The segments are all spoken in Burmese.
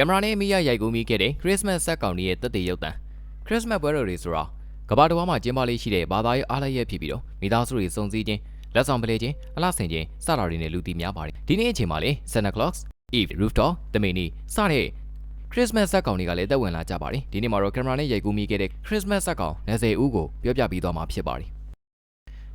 ကင်မရာနဲ့အမိရရိုက်ကူးမိခဲ့တဲ့ခရစ်စမတ်ဆက်ကောင်ရဲ့တက်တဲ့ရုပ်သံခရစ်စမတ်ပွဲတော်တွေဆိုတော့ကမ္ဘာတော်မှာကျင်းပလေးရှိတဲ့ဘာသာရေးအားလျက်ဖြစ်ပြီးတော့မိသားစုတွေစုံစည်းခြင်းလက်ဆောင်ပလဲခြင်းအလှဆင်ခြင်းစတာတွေနဲ့လူသိများပါတယ်ဒီနေ့အချိန်မှာလေ Santa Claus Eve Rooftop တမင်နီစတဲ့ Christmas ဆက်ကောင်တွေကလည်းတက်ဝင်လာကြပါတယ်ဒီနေ့မှာတော့ကင်မရာနဲ့ရိုက်ကူးမိခဲ့တဲ့ Christmas ဆက်ကောင်20ဦးကိုပြောပြပြီးသွားမှာဖြစ်ပါတယ်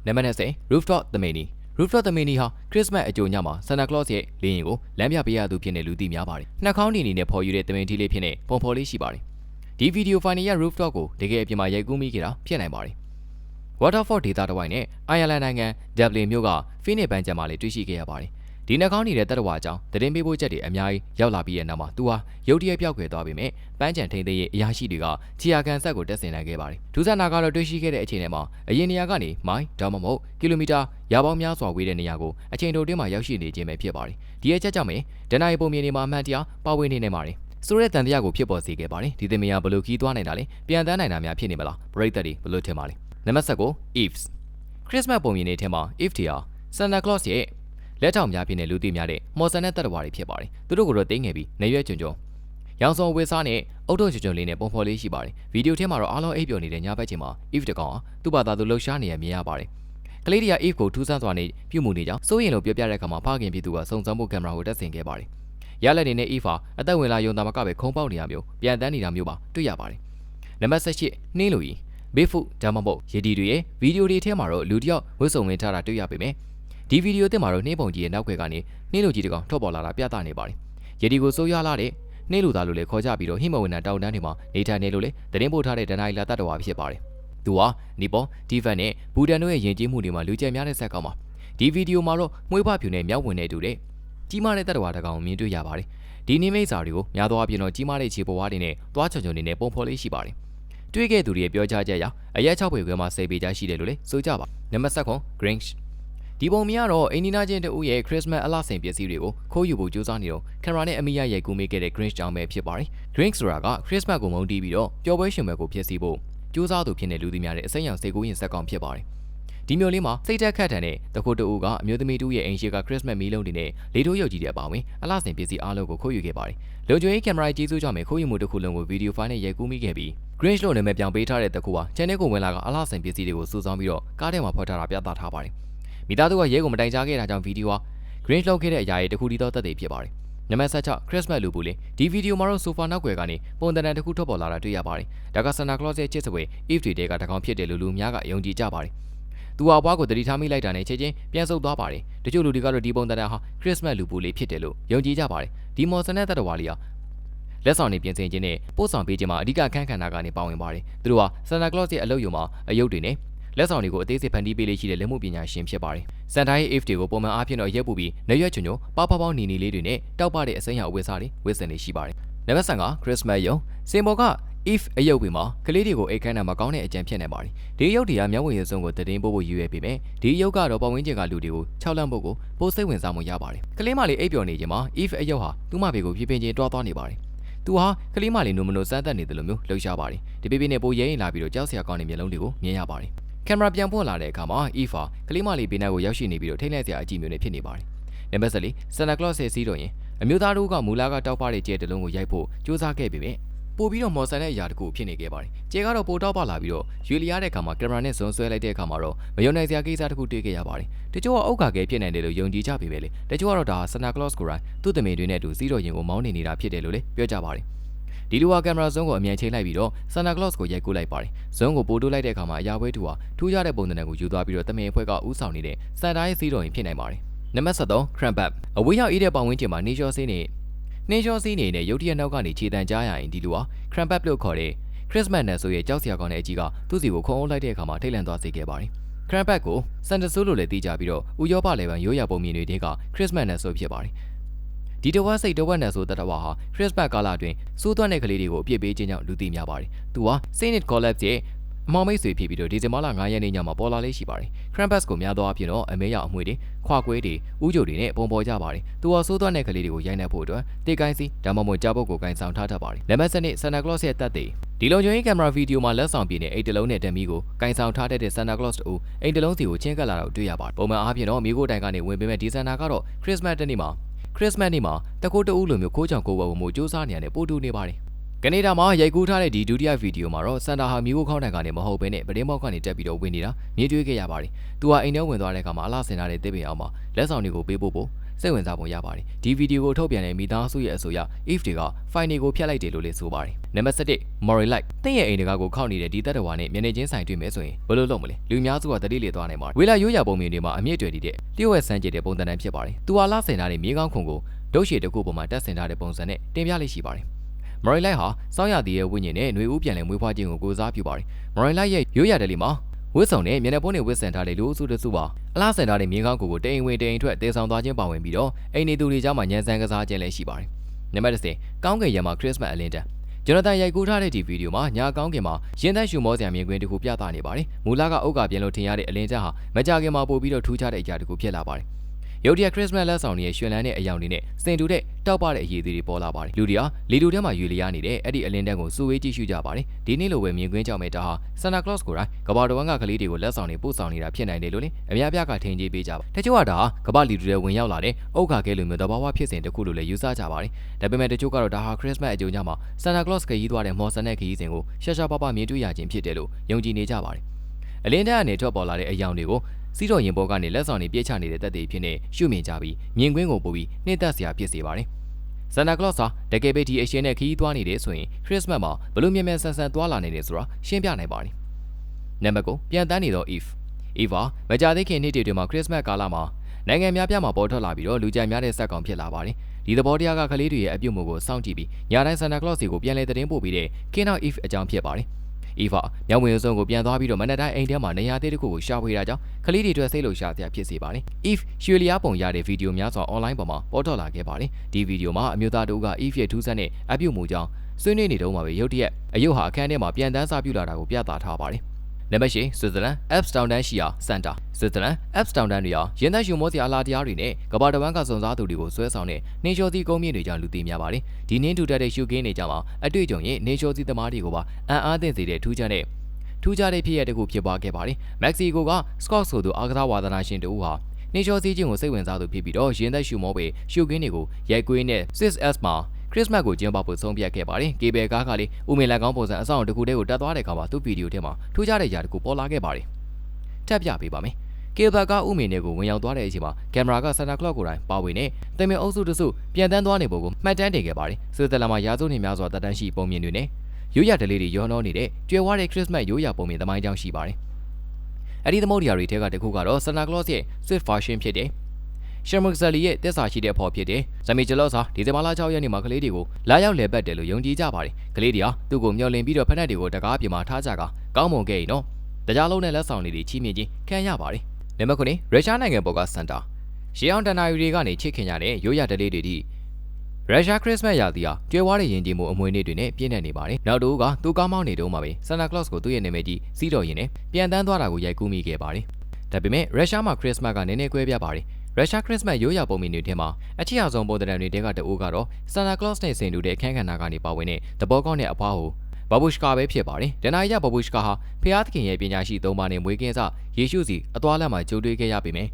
နံပါတ်20 Rooftop တမင်နီ Rooftop တမင်နီဟာခရစ်စမတ်အကြိုညမှာ Santa Claus ရဲ့လေရင်ကိုလမ်းပြပေးရသူဖြစ်နေလူသိများပါတယ်။နှာခေါင်းနေနေနဲ့ဖော်ယူတဲ့တမင်တီလေးဖြစ်နေပုံဖော်လေးရှိပါတယ်။ဒီဗီဒီယိုဖိုင်ရဲ့ Rooftop ကိုတကယ်အပြင်မှာရိုက်ကူးမိခဲ့တာဖြစ်နိုင်ပါတယ်။ Waterford ဒေသတစ်ဝိုက်နဲ့ Ireland နိုင်ငံ Dublin မြို့က Phoenix ဘန်ကျမ်းမှာလည်းတွေ့ရှိခဲ့ရပါတယ်။ ဒီနှာခေါင်းနေတဲ့တပ်တော်ဝါအကြောင်းသတင်းပေးပို့ချက်တွေအများကြီးရောက်လာပြီးတဲ့နောက်မှာသူဟာရုတ်တရက်ပြောက်ကွယ်သွားပေမဲ့ပန်းချံထိန်သိမ်းရဲ့အရာရှိတွေကချီယာကန်ဆက်ကိုတက်ဆင်နိုင်ခဲ့ပါတယ်။ဒုစရနာကတော့တွေ့ရှိခဲ့တဲ့အချိန်ထဲမှာအရင်နေရာကနေမိုင်ဒါမှမဟုတ်ကီလိုမီတာရာပေါင်းများစွာဝေးတဲ့နေရာကိုအချိန်တိုတွင်းမှာရောက်ရှိနေခြင်းပဲဖြစ်ပါတယ်။ဒီအချက်ကြောင့်ပဲဒဏ္ဍာရီပုံမြင်နေမှာအမှန်တရားပါဝင်နေနေပါတယ်။ဆိုတဲ့တန်တရားကိုဖြစ်ပေါ်စေခဲ့ပါတယ်။ဒီသင်မယာဘယ်လိုခီးသွားနိုင်တာလဲ။ပြန်တန်းနိုင်တာများဖြစ်နေမလား။ပရိသတ်တွေဘယ်လိုထင်ပါလဲ။နံပါတ်7ကို Eves ခရစ်စမတ်ပုံမြင်နေထဲမှာ Eve တီဟာ Santa Claus ရဲ့ လက်ထောက်များဖြစ်နေလူသိများတဲ့မော်ဆန်တဲ့တပ်တော်တွေဖြစ်ပါတယ်။သူတို့ကိုတော့တင်းငယ်ပြီးနေရွက်ကြွကြုံရောင်စုံဝေစားနဲ့အုတ်တုံချွချွလေးနဲ့ပုံဖော်လေးရှိပါတယ်။ဗီဒီယိုထဲမှာတော့အားလုံးအိပ်ပျော်နေတဲ့ညဘက်ချိန်မှာ Eve တကောင်ဟာသူ့ဘာသာသူလှုပ်ရှားနေရမြင်ရပါတယ်။ကလေးတွေက Eve ကိုထူးဆန်းစွာနဲ့ပြုမှုနေကြောင်းစိုးရင်လို့ပြောပြတဲ့အခါမှာဖခင်ပြည်သူကစုံစမ်းမှုကင်မရာကိုတက်ဆင်ခဲ့ပါတယ်။ရလက်နေနဲ့ Eve ဟာအသက်ဝင်လာယုံသားမကပဲခုံပေါက်နေရမျိုးပြန်တန်းနေတာမျိုးပါတွေ့ရပါတယ်။နံပါတ်18နှင်းလူကြီးဘေးဖုဒါမှမဟုတ်ရေဒီတွေရဲ့ဗီဒီယိုတွေထဲမှာတော့လူတစ်ယောက်ဝတ်စုံဝင်ထားတာတွေ့ရပေမဲ့ ဒီဗီဒီယိုသစ်မှာတော့နှင်းပုံကြီးရဲ့နောက်ွယ်ကနေနှင်းလူကြီးတကောင်ထွက်ပေါ်လာတာပြသနေပါတယ်။ရေဒီကိုစိုးရွားလာတဲ့နှင်းလူသားလို့လည်းခေါ်ကြပြီးတော့ဟိမဝနတောင်တန်းတွေမှာနေထိုင်နေလို့လေတရင်ပို့ထားတဲ့ဒနိုင်လာတတ်တော်ဖြစ်ပါတယ်။သူဟာနီပေါ်ဒီဗန်နဲ့ဘူဒန်တို့ရဲ့ယဉ်ကျေးမှုတွေမှာလူကျက်များတဲ့ဆက်ကောင်ပါ။ဒီဗီဒီယိုမှာတော့မွေးဖွားဖြူနဲ့မြောက်ဝင်နေတူတဲ့ကြီးမားတဲ့တတ်တော်တကောင်မြင်တွေ့ရပါတယ်။ဒီနိမိတ်စာတွေကိုများသောအားဖြင့်တော့ကြီးမားတဲ့ခြေပေါ်ဝါးတွေနဲ့တွားချုံချုံတွေနဲ့ပုံဖော်လေးရှိပါတယ်။တွေ့ခဲ့သူတွေရဲ့ပြောကြားချက်အရအရက်6ပေခွဲမှာစေပေကြရှိတယ်လို့လည်းဆိုကြပါနံပါတ်7 Grinch ဒီပုံမြင်ကတော့အင်ဒီနာချင်းတူရဲ့ Christmas အလှဆင်ပစ္စည်းတွေကိုခိုးယူဖို့ကြိုးစားနေတော့ကင်မရာနဲ့အမိရရိုက်ကူးမိခဲ့တဲ့ Grinch ကြောင့်ပဲဖြစ်ပါတယ်။ Grinch ဆိုတာက Christmas ကိုမုန်းတီးပြီးတော့ပျော်ပွဲရှင်ပွဲကိုဖျက်ဆီးဖို့ကြိုးစားသူဖြစ်နေလူသိများတဲ့အစိမ်းရောင်စိတ်ကူးရင်စက်ကောင်ဖြစ်ပါတယ်။ဒီမျိုးလေးမှာစိတ်တက်ခတ်တန်တဲ့တခုတူဦးကအမျိုးသမီးတူရဲ့အိမ်ရှိက Christmas မီးလုံးတွေနဲ့လေးထိုးရုပ်ကြီးတဲ့အပါဝင်အလှဆင်ပစ္စည်းအားလုံးကိုခိုးယူခဲ့ပါတယ်။လုံခြုံရေးကင်မရာကြီးစုကြောင့်ခိုးယူမှုတစ်ခုလုံးကိုဗီဒီယိုဖိုင်နဲ့ရိုက်ကူးမိခဲ့ပြီး Grinch လို့နာမည်ပြောင်းပေးထားတဲ့တခုဟာ channel ကိုဝင်လာကအလှဆင်ပစ္စည်းတွေကိုစုဆောင်းပြီးတော့ကားထဲမှာဖော်ထားတာပြသထားပါတယ်။ မိသားစုကရဲကိုမတိုင်ကြားခဲ့တာကြောင့်ဗီဒီယိုဟာ Grinch လောက်ခဲ့တဲ့အရာရဲ့တခုတည်းသောသက်သေဖြစ်ပါတယ်။နံပါတ်16 Christmas လူပူလေးဒီဗီဒီယိုမှာတော့ sofa နောက်ွယ်ကနေပုံတန်တန်တစ်ခုထွက်ပေါ်လာတာတွေ့ရပါတယ်။ဒါက Santa Claus ရဲ့ချစ်စပွဲ Eve တွေတဲကတကောင်ဖြစ်တယ်လို့လူများကယုံကြည်ကြပါတယ်။သူဟာဘွားကိုတတိထားမိလိုက်တာနဲ့ချက်ချင်းပြန်ဆုတ်သွားပါတယ်။တချို့လူတွေကတော့ဒီပုံတန်တန်ဟာ Christmas လူပူလေးဖြစ်တယ်လို့ယုံကြည်ကြပါတယ်။ဒီမော်ဆန်တဲ့တတော်ဝါလေးဟာလက်ဆောင်တွေပြင်ဆင်ခြင်းနဲ့ပို့ဆောင်ပေးခြင်းမှာအဓိကအခန်းကဏ္ဍကနေပါဝင်ပါတယ်။သူတို့ဟာ Santa Claus ရဲ့အလုပ်ယုံမှာအယုတ်တွေနဲ့ လက်ဆောင်တွေကိုအသေးစိတ်ဖန်တီးပေးလေးရှိတဲ့လက်မှုပညာရှင်ဖြစ်ပါတယ်။စန်တိုင်း F တွေကိုပုံမှန်အားဖြင့်တော့ရက်ပူပြီးနေရွက်ချွန်ချွန်ပေါပေါပေါနီနီလေးတွေနဲ့တောက်ပတဲ့အစိမ်းရောင်ဝတ်စားတွေဝတ်ဆင်နေရှိပါတယ်။နံပါတ်5က Christmas ယုံစင်ဘော်က if အယုတ်ပြီးမှာကလေးတွေကိုအိတ်ခမ်းတာမကောင်းတဲ့အကြံဖြစ်နေပါတယ်။ဒီအယုတ်တွေကမျက်ဝေရစုံကိုတည်င်းပို့ဖို့ရည်ရွယ်ပေမဲ့ဒီအယုတ်ကတော့ပတ်ဝန်းကျင်ကလူတွေကိုခြောက်လန့်ဖို့ကိုပိုစိတ်ဝင်စားမှုရပါတယ်။ကလေးမလေးအိပ်ပျော်နေခြင်းမှာ if အယုတ်ဟာသူ့မဘေကိုပြပြချင်းတွားသွားနေပါတယ်။သူဟာကလေးမလေးနုမနိုစမ်းသက်နေတယ်လို့မျိုးလှုပ်ရှားပါတယ်။ဒီပြပြနဲ့ပိုရဲရင်လာပြီးတော့ကြောက်စရာကောင်းတဲ့မျက်လုံးတွေကိုမြင်ရပါတယ်။ ကင်မရာပြန်ပွင့်လာတဲ့အခါမှာ Eva ကလေးမလေးဘေးနားကိုရောက်ရှိနေပြီးတော့ထိတ်လန့်စရာအကြည့်မျိုးနဲ့ဖြစ်နေပါတယ်။နံပါတ်၄ Santa Claus ရဲ့စီးတော်ရင်အမျိုးသားတို့ကမူလာကတောက်ပတဲ့ကျဲတလုံးကိုရိုက်ဖို့ကြိုးစားခဲ့ပေမဲ့ပို့ပြီးတော့မော်ဆန်တဲ့အရာတခုဖြစ်နေခဲ့ပါတယ်။ကျဲကတော့ပိုတောက်ပလာပြီးတော့ရွေလျားတဲ့အခါမှာကင်မရာနဲ့ဇွန်ဆွဲလိုက်တဲ့အခါမှာတော့မယုံနိုင်စရာကိစ္စတခုတွေ့ခဲ့ရပါတယ်။တချို့ကအုတ်ကာကဲဖြစ်နိုင်တယ်လို့ယုံကြည်ကြပေမဲ့လေတချို့ကတော့ဒါ Santa Claus ကိုယ်တိုင်သူ့သမီးတွေနဲ့အတူစီးတော်ရင်ကိုမောင်းနေနေတာဖြစ်တယ်လို့လည်းပြောကြပါတယ်။ ဒီလိုဟာကင်မရာဇွန်ကိုအမြန်ချိန်လိုက်ပြီးတော့ Santa Claus ကိုရိုက်ကူးလိုက်ပါတယ်။ဇွန်ကိုပို့တိုးလိုက်တဲ့အခါမှာအရာပွဲတူဟာထူးခြားတဲ့ပုံစံကိုယူသွားပြီးတော့တမင်အဖွဲ့ကဥဆောင်နေတဲ့စန်တာရဲ့စီးတော်ရင်ဖြစ်နိုင်ပါတယ်။နံပါတ်73 Crampap အဝေးရောက်အေးတဲ့ပတ်ဝန်းကျင်မှာနေလျှော်စင်းနေနှင်းလျှောစီးနေတဲ့ရုတ်တရက်နောက်ကနေခြေတံကြားရရင်ဒီလိုဟာ crampap လို့ခေါ်တဲ့ Christmas နဲ့ဆိုရဲ့ကြောက်စရာကောင်းတဲ့အကြီးကသူ့စီကိုခုံအုပ်လိုက်တဲ့အခါမှာထိတ်လန့်သွားစေခဲ့ပါတယ်။ crampap ကို Santa Claus လို့လည်းသိကြပြီးတော့ဥရောပလေပံရိုးရာပုံမြင်တွေက Christmas နဲ့ဆိုဖြစ်ပါတယ်။ ဒီတဝက်စိတ်တဝက်နဲ့ဆိုတတဝါဟာ Christmas ကာလအတွင်းစိုးသွမ်းတဲ့ကလေးတွေကိုအပြစ်ပေးခြင်းကြောင့်လူသိများပါတယ်။သူဟာ Saint Collapse ရဲ့အမောင်မိတ်ဆွေဖြစ်ပြီးတော့ဒီဇင်ဘာလ9ရက်နေ့ညမှာပေါ်လာလေးရှိပါတယ်။ Krampus ကိုများသောအားဖြင့်တော့အမဲရောက်အမွှေတွေခွာကွဲတွေဥကြိုတွေနဲ့ပုံပေါ်ကြပါတယ်။သူဟာစိုးသွမ်းတဲ့ကလေးတွေကိုရိုက်နှက်ဖို့အတွက်တေကိုင်းစီဒါမှမဟုတ်ကြားပုတ်ကိုကိုင်းဆောင်ထားတတ်ပါတယ်။နံပါတ်7 Santa Claus ရဲ့တပ်တွေဒီလုံခြုံရေးကင်မရာဗီဒီယိုမှာလက်ဆောင်ပြနေအိတ်တလုံးနဲ့တမီကိုကင်ဆောင်ထားတဲ့ Santa Claus တို့အိတ်တလုံးစီကိုချင်းကပ်လာတော့တွေ့ရပါတယ်။ပုံမှန်အားဖြင့်တော့မိခိုးတိုင်ကနေဝင်ပေမဲ့ဒီ Santa ကတော့ Christmas တနေ့မှာ ခရစ်စမတ်နေ့မှာတကူတူလိုမျိုးခိုးကြောင်ကိုဝယ်ဖို့စူးစမ်းနေရတယ်ပို့တူနေပါတယ်ကနေဒါမှာရိုက်ကူးထားတဲ့ဒီဒုတိယဗီဒီယိုမှာတော့စန်တာဟာမီကိုခေါင်းတိုင်ကနေမဟုတ်ဘဲနဲ့ပတင်းမောက်ကနေတက်ပြီးတော့ဝင်နေတာမြင်တွေ့ခဲ့ရပါတယ်။သူဟာအိမ်ထဲဝင်သွားတဲ့အခါမှာအလားဆင်ထားတဲ့တစ်ပင်အောင်မှာလက်ဆောင်တွေကိုပေးဖို့ဖို့ စိတ်ဝင်စားပုံရပါတယ်။ဒီဗီဒီယိုကိုထုတ်ပြန်တဲ့မိသားစုရဲ့အဆိုအရ if တွေက file တွေကိုဖျက်လိုက်တယ်လို့လည်းဆိုပါတယ်။နံပါတ်7 Mori Light တင့်ရဲ့အိမ်တကားကိုခောက်နေတဲ့ဒီတက်တော်ဝါနဲ့မျက်နှာချင်းဆိုင်တွေ့မယ်ဆိုရင်ဘယ်လိုလုပ်မလဲ။လူများစုကတတိလေသွားနိုင်ပါတယ်။ဝေလာရိုးရာပုံမြင်တွေမှာအမြင့်တွေတည်တဲ့လျှို့ဝှက်ဆန်းကျင်တဲ့ပုံစံတန်းဖြစ်ပါတယ်။သူဟာလားဆင်ထားတဲ့မြေကောင်းခုံကိုဒုတ်ရှည်တစ်ခုပေါ်မှာတက်ဆင်ထားတဲ့ပုံစံနဲ့တင်ပြလေးရှိပါတယ်။မော်ရီလိုက်ဟာစောင်းရသည်ရဲ့ဝိညာဉ်နဲ့ຫນွေဦးပြန်လည်မွေးဖွားခြင်းကိုကိုစားပြုပါတယ်။မော်ရီလိုက်ရဲ့ရိုးရာတယ်လီမှာ ဝစ်ဆောင်နဲ့မျက်နှာပုံးတွေဝစ်ဆန်ထားတဲ့လူအစုတစုပါအလားဆန်ထားတဲ့မြင်းကောင်းကိုကိုတိမ်ဝင်တိမ်ထွက်တေဆောင်သွားခြင်းပါဝင်ပြီးတော့အိမ်နေသူတွေကြားမှာညံစမ်းကစားခြင်းလည်းရှိပါတယ်။နံပါတ်10ကောင်းကင်ရံမှာခရစ်စမတ်အလင်းတန်ဂျွန်နသန်ရိုက်ကူးထားတဲ့ဒီဗီဒီယိုမှာညာကောင်းကင်မှာရင်းသက်ရှူမောစရာမြင်ကွင်းတစ်ခုပြသနေပါတယ်။မူလကအုတ်ကပြန်လို့ထင်ရတဲ့အလင်းတက်ဟာမကြခင်မှာပို့ပြီးတော့ထူးခြားတဲ့အရာတစ်ခုဖြစ်လာပါတယ်။ ရုတ်တရက်ခရစ်စမတ်လက်ဆောင်တွေရဲ့ရွှင်လန်းတဲ့အယောင်တွေနဲ့စင်တူတဲ့တောက်ပတဲ့အရေးတွေပေါ်လာပါတယ်လူတွေဟာလီတူထဲမှာယူလျားနေတဲ့အဲ့ဒီအလင်းတန်းကိုစူဝေးကြည့်ရှုကြပါတယ်ဒီနေ့လိုပဲမြင်ကွင်းကြောင့်မဲ့ဒါဟာဆန်တာကလော့စ်ကိုတိုင်းကဘာတော်ဝန်ကကလေးတွေကိုလက်ဆောင်တွေပို့ဆောင်နေတာဖြစ်နိုင်တယ်လို့လည်းအများပြကထင်ကြီးပေးကြပါတချို့ကဒါဟာကဘာလီတူတွေဝင်ရောက်လာတဲ့ဥက္ခကဲလိုမျိုးတဘာဝဖြစ်စဉ်တစ်ခုလို့လည်းယူဆကြပါတယ်ဒါပေမဲ့တချို့ကတော့ဒါဟာခရစ်စမတ်အကြိုညမှာဆန်တာကလော့စ်ခရီးသွားတဲ့မော်ဆန်တဲ့ခရီးစဉ်ကိုရှာရှာပပမြင်တွေ့ရခြင်းဖြစ်တယ်လို့ယုံကြည်နေကြပါတယ်အလင်းတန်းကနေထွက်ပေါ်လာတဲ့အယောင်တွေကို စီးတော်ရင်ဘောကနေလက်ဆောင်တွေပြည့်ချနေတဲ့တက်တွေဖြစ်နေရှုမြင်ကြပြီးမြင်ကွင်းကိုပို့ပြီးနှိမ့်သက်စရာဖြစ်စေပါတယ်။ဆန်တာကလော့စ်ဟာတကယ်ပဲဒီအရှင်နဲ့ခီးသွားနေတယ်ဆိုရင်ခရစ်စမတ်မှာဘလို့မြန်မြန်ဆန်ဆန်သွားလာနေတယ်ဆိုတာရှင်းပြနိုင်ပါတယ်။နံပါတ်9ပြန်တန်းနေတော့ Eve Eve ဟာမကြသေးခင်နေ့တွေမှာခရစ်စမတ်ကာလမှာနိုင်ငံများပြားမှာပေါ်ထွက်လာပြီးတော့လူကြိုက်များတဲ့စက်ကောင်ဖြစ်လာပါတယ်။ဒီသဘောတရားကကလေးတွေရဲ့အပြုတ်မှုကိုစောင့်ကြည့်ပြီးညာတိုင်းဆန်တာကလော့စ်စီကိုပြန်လည်သတင်းပို့ပြီးတဲ့ King of Eve အကြောင်းဖြစ်ပါတယ်။ Eva မြောင်ဝင်စုံကိုပြန်သွားပြီးတော့မနက်တိုင်းအိမ်ထဲမှာနေရာသေးတစ်ခုကိုရှာဖွေတာကြောင့်ကလေးတွေအတွက်စိတ်လှုပ်ရှားစရာဖြစ်စေပါတယ်။ Eve ရွှေလျားပုံရတဲ့ဗီဒီယိုများစွာ online ပေါ်မှာပေါ်ထွက်လာခဲ့ပါတယ်။ဒီဗီဒီယိုမှာအမျိုးသားတို့က Eve ရဲ့ထူးဆန်းတဲ့အပြုတ်မှုကြောင့်ဆွေးနွေးနေတုန်းမှာပဲရုတ်တရက်အယုတ်ဟာအခန်းထဲမှာပြန်တန်းစားပြုလာတာကိုပြသထားပါတယ်။ နံပါတ်၈ဆွစ်ဇာလန်အပ်စ်တောင်တန်းရှိရာစန်တာဆွစ်ဇာလန်အပ်စ်တောင်တန်းတွေဟာရင်းသက်ရှုမောစရာအလားတရားတွေနဲ့ကမ္ဘာတစ်ဝန်းကစုံစားသူတွေကိုဆွဲဆောင်တဲ့နေလျှော်သီးကုန်းမြင့်တွေကြောင့်လူသိများပါတယ်ဒီနင်းထူတတ်တဲ့ရှုခင်းတွေကြောင့်အတွေ့အကြုံရဲ့နေလျှော်သီးသမားတွေကိုပါအံ့အားသင့်စေတဲ့ထူးခြားတဲ့ထူးခြားတဲ့ဖြစ်ရပ်တစ်ခုဖြစ်ပွားခဲ့ပါတယ်။မက္ကဆီကိုကစကော့ဆိုသူအာကစားဝါသနာရှင်တူဟာနေချောစီးချင်းကိုစိတ်ဝင်စားသူဖြစ်ပြီးတော့ရင်သက်ရှူမောပေရှုခင်းတွေကိုရိုက်ကွေးနဲ့ 6S မှာခ ရစ်စမတ်ကိုကျင်းပဖို့ဆုံးဖြတ်ခဲ့ပါတယ်။ကေဘယ်ကားကလေးဦးမေလန်ကောင်းပုံစံအဆောင်တစ်ခုတည်းကိုတက်သွားတဲ့အခါမှာသူ့ဗီဒီယိုထဲမှာထူးခြားတဲ့ຢာတစ်ခုပေါ်လာခဲ့ပါတယ်။ထပ်ပြပေးပါမယ်။ကေဘယ်ကဦးမေနဲ့ကိုဝင်ရောက်သွားတဲ့အချိန်မှာကင်မရာကဆန်တာကလော့ကိုတိုင်ပါဝင်နဲ့တင်မင်အုပ်စုတစုပြန်တန်းသွားနေပုံကိုမှတ်တမ်းတင်ခဲ့ပါတယ်။ဆွေသလမှာရာစုနေများစွာတက်တန်းရှိပုံမြင်တွေနဲ့ရိုးရာဒလေးတွေရောနှောနေတဲ့ကျွယ်ဝတဲ့ခရစ်စမတ်ရိုးရာပုံမြင်သမိုင်းကြောင်းရှိပါတယ်။အဲဒီသမုဒ္ဒရာတွေထဲကတစ်ခုကတော့ Santa Claus ရဲ့ Swift version ဖြစ်တယ်။ ရှယ်မဂဇလီရဲ့တက်စာရှိတဲ့ဖော်ဖြစ်တယ်။ဇမီဂျလော့စ်ဟာဒီဇင်ဘာလ6ရက်နေ့မှာကလေးတွေကိုလာရောက်လည်ပတ်တယ်လို့ယုံကြည်ကြပါတယ်။ကလေးတွေဟာသူ့ကိုမျှော်လင့်ပြီးတော့ဖက်နှက်တွေကိုတကားပြမှာထားကြကကောင်းမွန်ခဲ့ရင်တော့တရားလုံးနဲ့လက်ဆောင်တွေချီးမြှင့်ခြင်းခံရပါတယ်။နံပါတ်9ရုရှားနိုင်ငံပေါ်ကစန်တာရှေးအောင်တန်နာယူတွေကနေချစ်ခင်ရတဲ့ရိုးရာဒလေးတွေဒီရုရှားခရစ်စမတ်ရာသီဟာကျွဲဝါးတဲ့ယဉ်ကျေးမှုအမွေနေ့တွေနဲ့ပြည့်နေနေပါတယ်။နောက်တူကသူကားမောင်းနေတုန်းမှာပဲဆန်တာကလော့စ်ကိုသူ့ရဲ့နာမည်ကြီးစီးတော်ရင်နဲ့ပြန်တန်းသွားတာကိုရိုက်ကူးမိခဲ့ပါတယ်။ဒါပေမဲ့ရုရှားမှာခရစ်စမတ်ကနည်းနည်းကွဲပြားပါတယ်။ ရုရှားခရစ်စမတ်ရိုးရာပုံမြင်တွေထဲမှာအချစ်အဆုံးပုံသဏ္ဍာန်တွေတဲကတအိုးကတော့ဆန်တာကလော့စ်နဲ့ဆင်တူတဲ့အခန်းကဏ္ဍကနေပါဝင်တဲ့သဘောကောင်းတဲ့အဖွားကိုဘဘူရှကာပဲဖြစ်ပါတယ်။ဒနာရီယဘဘူရှကာဟာဖျားသခင်ရဲ့ပညာရှိသုံးပါးနဲ့မွေးကင်းစယေရှုစီအသွားလမ်းမှာကြုံတွေ့ခဲ့ရပေမယ့်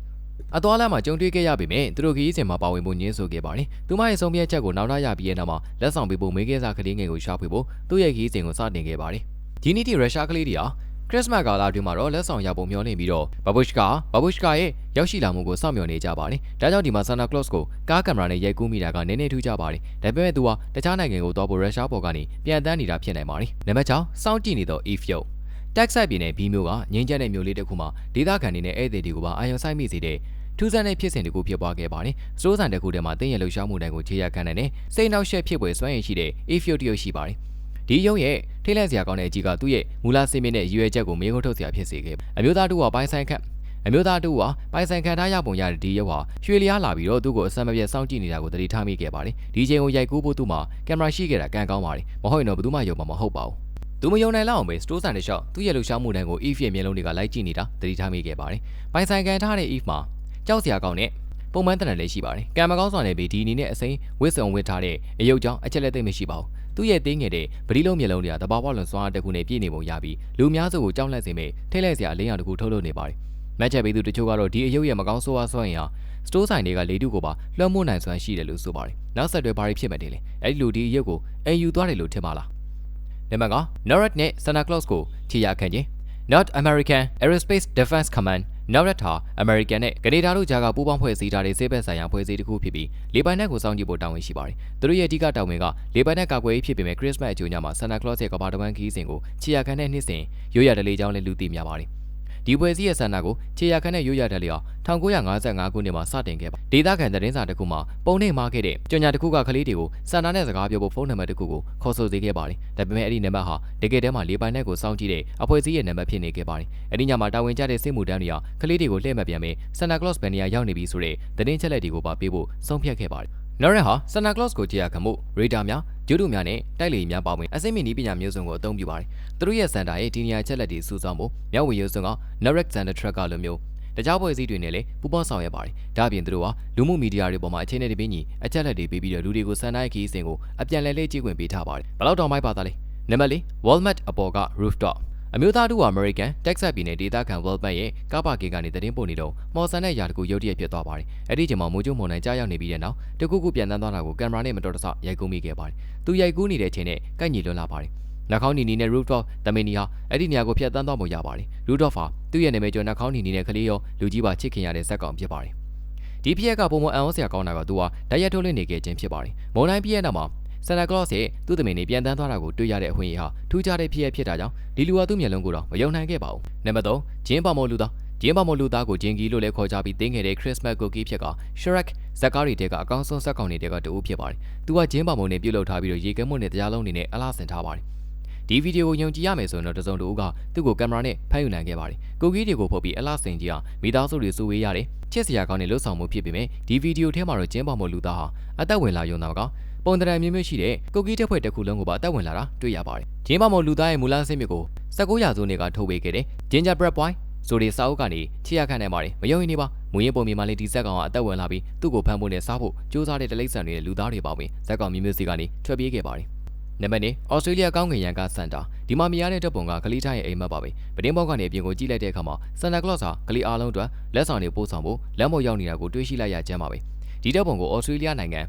အသွာလမ်းမှာကြုံတွေ့ခဲ့ရပေမဲ့သူတို့ခရီးစဉ်မှာပါဝင်ဖို့ညှင်းဆိုခဲ့ပါတယ်။သူမရဲ့ဆုံးဖြတ်ချက်ကိုနောက်နှရပြီးတဲ့နောက်မှာလက်ဆောင်ပေးဖို့မေးခဲ့စားကလေးငယ်ကိုရှာဖွေဖို့သူ့ရဲ့ခရီးစဉ်ကိုစတင်ခဲ့ပါတယ်။ဒီနေ့ထိရုရှားကလေးတွေဟာ ခရစ်စမတ်ကာလအတွင်းမှာတော့လက်ဆောင်ရဖို့မျှော်လင့်ပြီးတော့ဘဘုရှကာဘဘုရှကာရဲ့ရောက်ရှိလာမှုကိုစောင့်မျှော်နေကြပါတယ်။ဒါကြောင့်ဒီမှာဆန်တာကလော့စ်ကိုကားကင်မရာနဲ့ရိုက်ကူးမိတာကနည်းနည်းထူးခြားပါတယ်။ဒါပေမဲ့သူဟာတခြားနိုင်ငံကိုသွားဖို့ရုရှားပေါ်ကနေပြန်တန်းနေတာဖြစ်နိုင်ပါတယ်။နံပါတ်6စောင့်ကြည့်နေသော Eve ယုတ်တက်ဆက်ပြည်နယ်ဘီမျိုးကငင်းကျက်တဲ့မျိုးလေးတစ်ခုမှာဒေသခံတွေနဲ့ဧည့်သည်တွေကိုပါအာရုံစိုက်မိစေတဲ့ထူးဆန်းတဲ့ဖြစ်စဉ်တခုဖြစ်ပွားခဲ့ပါတယ်။စတိုးဆန်တစ်ခုထဲမှာတင်းရလှူရှားမှုတိုင်းကိုခြေရခံတဲ့စိတ်နှောက်ယှက်ဖြစ်ပွေစွမ်းရည်ရှိတဲ့ Eve တရုတ်ရှိပါတယ်။ ဒီရုံရဲ့ထိလက်စရာကောင်းတဲ့အကြီးကသူ့ရဲ့မူလစင်မင်းနဲ့ရွယ်ချက်ကိုမေးခွန်းထုတ်စရာဖြစ်စေခဲ့။အမျိုးသားတို့ကပိုင်းဆိုင်ခန့်အမျိုးသားတို့ကပိုင်ဆိုင်ခံထားရပုံရတဲ့ဒီရုပ်ဟာရွှေလျားလာပြီးတော့သူ့ကိုအစံမပြတ်စောင့်ကြည့်နေတာကိုသတိထားမိခဲ့ပါတယ်။ဒီချိန်ကိုရိုက်ကူးဖို့သူ့မှာကင်မရာရှိခဲ့တာကံကောင်းပါတယ်။မဟုတ်ရင်တော့ဘယ်သူမှယုံမှာမဟုတ်ပါဘူး။သူမယုံနိုင်လောက်အောင်ပဲစတိုးဆန်တဲ့ရှော့သူ့ရဲ့လှူရှားမှုတန်းကို Eve ရဲ့မျက်လုံးတွေကလိုက်ကြည့်နေတာသတိထားမိခဲ့ပါတယ်။ပိုင်ဆိုင်ခံထားတဲ့ Eve မှာကြောက်စရာကောင်းတဲ့ပုံမှန်တနက်လေးရှိပါတယ်။ကံမကောင်းစွာနဲ့ပြီးဒီအနေနဲ့အစိမ်းဝစ်စုံဝစ်ထားတဲ့အယုတ်ကြောင့်အချက်လက်သိမ့်မရှိပါဘူး။ သူ့ရဲ့သေးငယ်တဲ့ဗတိလုံးမျက်လုံးတွေကတဘာဝလွန်စွာတကူနဲ့ပြည့်နေပုံရပြီးလူများစုကိုကြောက်လန့်စေမဲ့ထိတ်လန့်စရာအလင်းရောင်တကူထုတ်လုပ်နေပါတယ်။မှတ်ချက်ပေးသူတချို့ကတော့ဒီအယုတ်ရဲ့မကောင်းဆိုးဝါးဆိုရင်ဟာစတိုးဆိုင်တွေကလေတုကိုပါလွှမ်းမိုးနိုင်စွမ်းရှိတယ်လို့ဆိုပါတယ်နောက်ဆက်တွဲဘာတွေဖြစ်မှတယ်လဲအဲ့ဒီလိုဒီအယုတ်ကိုအယူသွားတယ်လို့ထင်ပါလားနံပါတ်က Norad နဲ့ Santa Claus ကိုခြေရခံခြင်း North American Aerospace Defense Command Norad ဟာ American နဲ့ကနေဒါတို့ကြားကပူးပေါင်းဖွဲ့စည်းထားတဲ့စေဘက်ဆိုင်ရာဖွဲ့စည်းတစ်ခုဖြစ်ပြီးလေပိုင်နက်ကိုစောင့်ကြည့်ဖို့တာဝန်ရှိပါတယ်။သူတို့ရဲ့အဓိကတာဝန်ကလေပိုင်နက်ကာကွယ်ရေးဖြစ်ပေမဲ့ Christmas အကြိုညမှာ Santa Claus ရဲ့ကမ္ဘာတဝန်းခီးစဉ်ကိုခြေရခံတဲ့နှစ်စဉ်ရိုးရဒလေးကြောင်းလည်းလူသိများပါတယ်။ ဒီပွဲစည်းရဲ့ဆန္ဒကိုခြေရခန့်တဲ့ရိုးရတက်လျောက်1955ခုနှစ်မှာစတင်ခဲ့ပါဒေသခံသတင်းစာတစ်ခုမှာပုံနှိပ်မှာခဲ့တဲ့ကြော်ညာတစ်ခုကကလေးတွေကိုဆန္ဒနဲ့စကားပြောဖို့ဖုန်းနံပါတ်တစ်ခုကိုခေါ်ဆိုစေခဲ့ပါတယ်ဒါပေမဲ့အဲ့ဒီနံပါတ်ဟာတကယ်တမ်းမှာလေပိုင်နက်ကိုစောင့်ကြည့်တဲ့အဖွဲ့အစည်းရဲ့နံပါတ်ဖြစ်နေခဲ့ပါတယ်အဲ့ဒီညမှာတာဝန်ကျတဲ့စစ်မှုတန်းတွေကကလေးတွေကိုလှည့်မပြန်ပဲဆန္ဒကလော့စ်ဘယ်နေရာရောက်နေပြီဆိုတဲ့သတင်းချက်လက်တွေကိုပါပေးဖို့ဆုံးဖြတ်ခဲ့ပါတယ် နော်ရက်ဟာဆန်နာကလော့စ်ကိုကြည့်ရခံမှုရေဒါများဂျူဒူများနဲ့တိုက်လေများပါဝင်အစိမ့်မြင့်နည်းပညာမျိုးစုံကိုအသုံးပြုပါတယ်။သူတို့ရဲ့စန်တာရဲ့ဒီနေရာချက်လက်တွေစူးစောင်းဖို့မြောက်ဝေရုံစုံက Narek Xander Track ကလိုမျိုးတခြားဖွဲ့စည်းတွေနဲ့လည်းပူးပေါင်းဆောင်ရွက်ပါတယ်။ဒါ့အပြင်သူတို့ဟာလူမှုမီဒီယာတွေပေါ်မှာအခြေအနေတွေပြီးညီအချက်လက်တွေပေးပြီးတော့လူတွေကိုစန်နာရဲ့ခီးစဉ်ကိုအပြန်လည်လေးကြည့်ခွင့်ပေးထားပါတယ်။ဘယ်လောက်တောင်မိုက်ပါသားလဲ။နံပါတ်၄ Walmart အပေါ်က rooftop အမျိုးသားတို့ဟာ American Texas ပြည်နယ်ဒေသခံ World Bank ရဲ့ကပ္ပကေကနေသတင်းပို့နေတော့မော်ဆန်တဲ့ຢာတကူရုတ်တရက်ဖြစ်သွားပါတယ်။အဲ့ဒီချိန်မှာမိုးကျုံမုန်တိုင်းကြားရောက်နေပြီးတဲ့နောက်တကူကူပြန်တန်းသွားတာကိုကင်မရာနဲ့မတော်တဆရိုက်ကူးမိခဲ့ပါတယ်။သူရိုက်ကူးနေတဲ့အချိန်နဲ့ကိုက်ညီလွန်လာပါတယ်။နှာခေါင်းနီနီနဲ့ rooftop တမင်နီဟာအဲ့ဒီနေရာကိုဖျက်တမ်းသွားမှုရပါတယ်။ rooftop ဟာသူ့ရဲ့နာမည်ကျော်နှာခေါင်းနီနီနဲ့ကလေးရောလူကြီးပါချစ်ခင်ရတဲ့ဇက်ကောင်ဖြစ်ပါတယ်။ဒီပြက်ကပုံမအံ့ဩစရာကောင်းတာကသူဟာဓာတ်ရိုက်ထုတ်လွှင့်နေခဲ့ခြင်းဖြစ်ပါတယ်။မုန်တိုင်းပြက်နောက်မှာ ဆန်တာကလော့စ်ရဲ့သူ့သမီးနေပြန်တန်းသွားတာကိုတွေ့ရတဲ့အခွင့်အရေးဟာထူးခြားတဲ့ဖြစ်ရဖြစ်တာကြောင့်ဒီလူဟာသူ့မျက်လုံးကိုတော့မယုံနိုင်ခဲ့ပါဘူး။နံပါတ်3ဂျင်းပါမိုလူသားဂျင်းပါမိုလူသားကိုဂျင်ကီလို့လည်းခေါ်ကြပြီးတင်းခဲ့တဲ့ Christmas cookie ဖြစ်က Shrek ဇက်ကားတွေတဲကအကောင်းဆုံးဇက်ကောင်တွေတဲကတူဖြစ်ပါတယ်။သူကဂျင်းပါမိုနဲ့ပြုတ်လောက်ထားပြီးတော့ရေကဲမွတ်နဲ့တရားလုံးနေနဲ့အလားဆင်ထားပါတယ်။ဒီဗီဒီယိုကိုယုံကြည်ရမယ်ဆိုရင်တော့တစုံတဦးကသူ့ကိုကင်မရာနဲ့ဖမ်းယူနိုင်ခဲ့ပါတယ်။ကိုကီးတွေကိုဖုတ်ပြီးအလားဆင်ကြီးအောင်မိသားစုတွေစုဝေးရတယ်။ချစ်စရာကောင်းတဲ့လှုပ်ဆောင်မှုဖြစ်ပေမဲ့ဒီဗီဒီယိုထဲမှာတော့ကျင်းပေါမိုလူသားဟာအသက်ဝင်လာယုံတော့က ပုံတရံမျိုးမျိုးရှိတဲ့ကိုကီးတက်ဖွဲ့တစ်ခုလုံးကိုပါအသက်ဝင်လာတာတွေ့ရပါတယ်။ကျင်းပေါမိုလူသားရဲ့မူလဆင်းမြစ်ကို19ရာစုနှစ်ကထုတ်ပေးခဲ့တဲ့ Gingerbread Boy ဆိုတဲ့စာအုပ်ကနေချီရခန့်နိုင်ပါတယ်။မယုံရင်နေပါမူရင်းပုံမြေမှာလေးဒီဇက်ကောင်ကအသက်ဝင်လာပြီးသူ့ကိုဖမ်းဖို့နဲ့စားဖို့ကြိုးစားတဲ့တလိမ့်ဆန်တွေနဲ့လူသားတွေပါဝင်ဇက်ကောင်မျိုးမျိုးစီကနေထွက်ပြေးခဲ့ပါတယ်။နံပါတ်2ဩစတြေးလျကောင်းကင်ရန်ကစန်တာဒီမှာမြင်ရတဲ့တပ်ပုံကကလေးတိုင်းရဲ့အိမ်မက်ပါပဲပတင်းပေါက်ကနေအပြင်ကိုကြည့်လိုက်တဲ့အခါမှာစန်တာကလော့စ်ဟာကလေးအားလုံးအတွက်လက်ဆောင်တွေပို့ဆောင်ဖို့လမ်းပေါ်ရောက်နေတာကိုတွေ့ရှိလိုက်ရကြမ်းပါပဲဒီတပ်ပုံကိုဩစတြေးလျနိုင်ငံ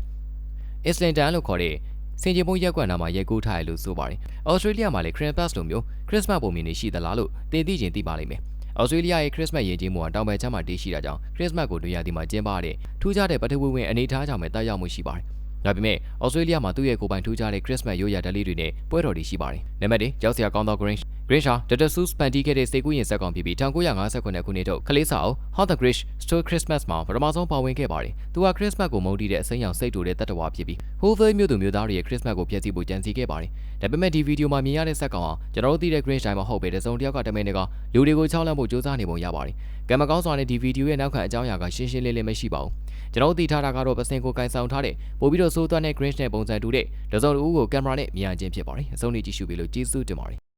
အစ္စလင်တန်လို့ခေါ်တဲ့စင်ဂျင်ပုံရက်ကွက်နာမှာရိုက်ကူးထားရလို့ဆိုပါတယ်။ဩစတြေးလျမှာလည်း Christmas လိုမျိုး Christmas ပုံမြင်နေရှိသလားလို့တင်သိချင်သိပါလိမ့်မယ်။ဩစတြေးလျရဲ့ Christmas ရင်ချင်းမှုကတောင်ဘက်ချမ်းမှာတည်ရှိတာကြောင့် Christmas ကိုတွေ့ရသည်မှာကျင်းပတဲ့ထူးခြားတဲ့ပထဝီဝင်အနေအထားကြောင့်ပဲတက်ရောက်မှုရှိပါတယ်။ ဒါပေမဲ့ဩစတြေးလျမှာသူ့ရဲ့ကိုယ်ပိုင်ထူးခြားတဲ့ Christmas ရိုးရာဓာတ်လေးတွေနဲ့ပွဲတော်တွေရှိပါတယ်။နံပါတ်1ကြောက်စရာကောင်းသော Grinch Grinch ဟာ Dr. Seuss ဖန်တီးခဲ့တဲ့စိတ်ကူးရင်ဇာတ်ကောင်ဖြစ်ပြီး1959ခုနှစ်ထုတ်ခလေးစာအုပ် How the Grinch Stole Christmas မှာပထမဆုံးပါဝင်ခဲ့ပါတယ်။သူဟာ Christmas ကိုမုန်းတီးတဲ့အစိမ်းရောင်စိတ်တူတဲ့တတ္တဝါဖြစ်ပြီး Hoover မြို့သူမြို့သားတွေရဲ့ Christmas ကိုဖျက်ဆီးဖို့ကြံစည်ခဲ့ပါတယ်။ဒါပေမဲ့ဒီဗီဒီယိုမှာမြင်ရတဲ့ဇာတ်ကောင်ဟာကျွန်တော်တို့သိတဲ့ Grinch တိုင်းမဟုတ်ပဲတစုံတစ်ယောက်ကတမင်တကလူတွေကိုချောက်လန့်ဖို့ကြိုးစားနေပုံရပါတယ်။ကံမကောင်းစွာနဲ့ဒီဗီဒီယိုရဲ့နောက်ခံအကြောင်းအရာကရှင်းရှင်းလင်းလင်းမရှိပါဘူး။ ကျွန်တော်တို့သိထားတာကတော့ပစင်ကိုကင်ဆောင်ထားတဲ့ပို့ပြီးတော့စိုးသွမ်းတဲ့ Grinch နဲ့ပုံစံတူတဲ့တစုံတစ်ဦးကိုကင်မရာနဲ့မြင်ရခြင်းဖြစ်ပါတယ်။အဆုံးထိကြည့်ရှုပြီးလို့ကျေးဇူးတင်ပါတယ်